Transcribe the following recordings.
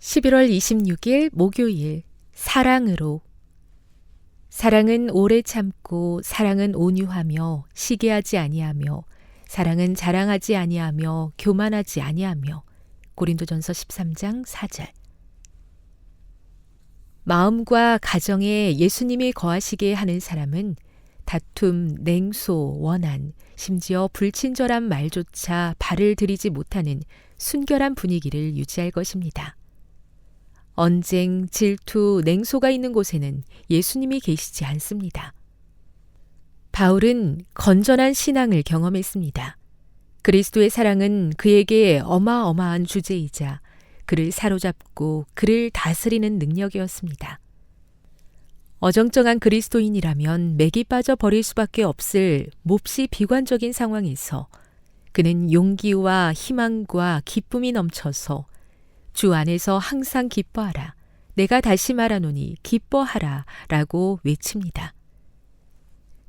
11월 26일 목요일 사랑으로. 사랑은 오래 참고 사랑은 온유하며 시기하지 아니하며 사랑은 자랑하지 아니하며 교만하지 아니하며. 고린도전서 13장 4절. 마음과 가정에 예수님이 거하시게 하는 사람은 다툼, 냉소, 원한, 심지어 불친절한 말조차 발을 들이지 못하는 순결한 분위기를 유지할 것입니다. 언쟁, 질투, 냉소가 있는 곳에는 예수님이 계시지 않습니다. 바울은 건전한 신앙을 경험했습니다. 그리스도의 사랑은 그에게 어마어마한 주제이자 그를 사로잡고 그를 다스리는 능력이었습니다. 어정쩡한 그리스도인이라면 맥이 빠져 버릴 수밖에 없을 몹시 비관적인 상황에서 그는 용기와 희망과 기쁨이 넘쳐서 주 안에서 항상 기뻐하라. 내가 다시 말하노니 기뻐하라. 라고 외칩니다.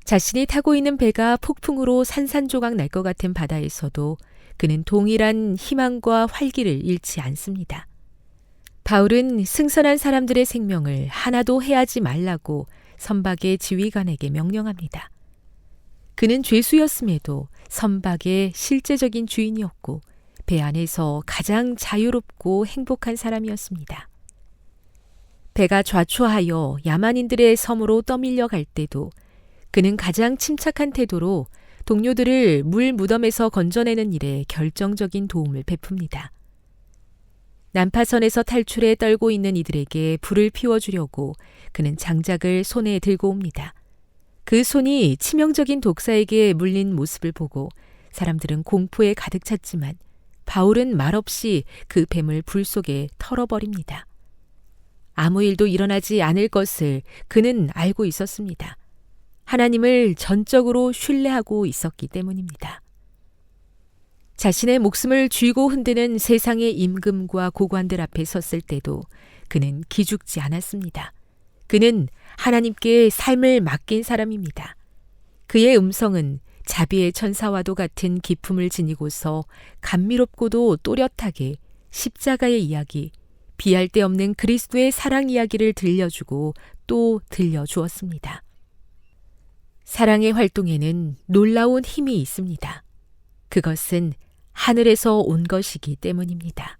자신이 타고 있는 배가 폭풍으로 산산조각 날 것 같은 바다에서도 그는 동일한 희망과 활기를 잃지 않습니다. 바울은 승선한 사람들의 생명을 하나도 해하지 말라고 선박의 지휘관에게 명령합니다. 그는 죄수였음에도 선박의 실제적인 주인이었고 배 안에서 가장 자유롭고 행복한 사람이었습니다. 배가 좌초하여 야만인들의 섬으로 떠밀려 갈 때도 그는 가장 침착한 태도로 동료들을 물 무덤에서 건져내는 일에 결정적인 도움을 베풉니다. 난파선에서 탈출해 떨고 있는 이들에게 불을 피워주려고 그는 장작을 손에 들고 옵니다. 그 손이 치명적인 독사에게 물린 모습을 보고 사람들은 공포에 가득 찼지만 바울은 말없이 그 뱀을 불 속에 털어버립니다. 아무 일도 일어나지 않을 것을 그는 알고 있었습니다. 하나님을 전적으로 신뢰하고 있었기 때문입니다. 자신의 목숨을 쥐고 흔드는 세상의 임금과 고관들 앞에 섰을 때도 그는 기죽지 않았습니다. 그는 하나님께 삶을 맡긴 사람입니다. 그의 음성은 자비의 천사와도 같은 기품을 지니고서 감미롭고도 또렷하게 십자가의 이야기, 비할 데 없는 그리스도의 사랑 이야기를 들려주고 또 들려주었습니다. 사랑의 활동에는 놀라운 힘이 있습니다. 그것은 하늘에서 온 것이기 때문입니다.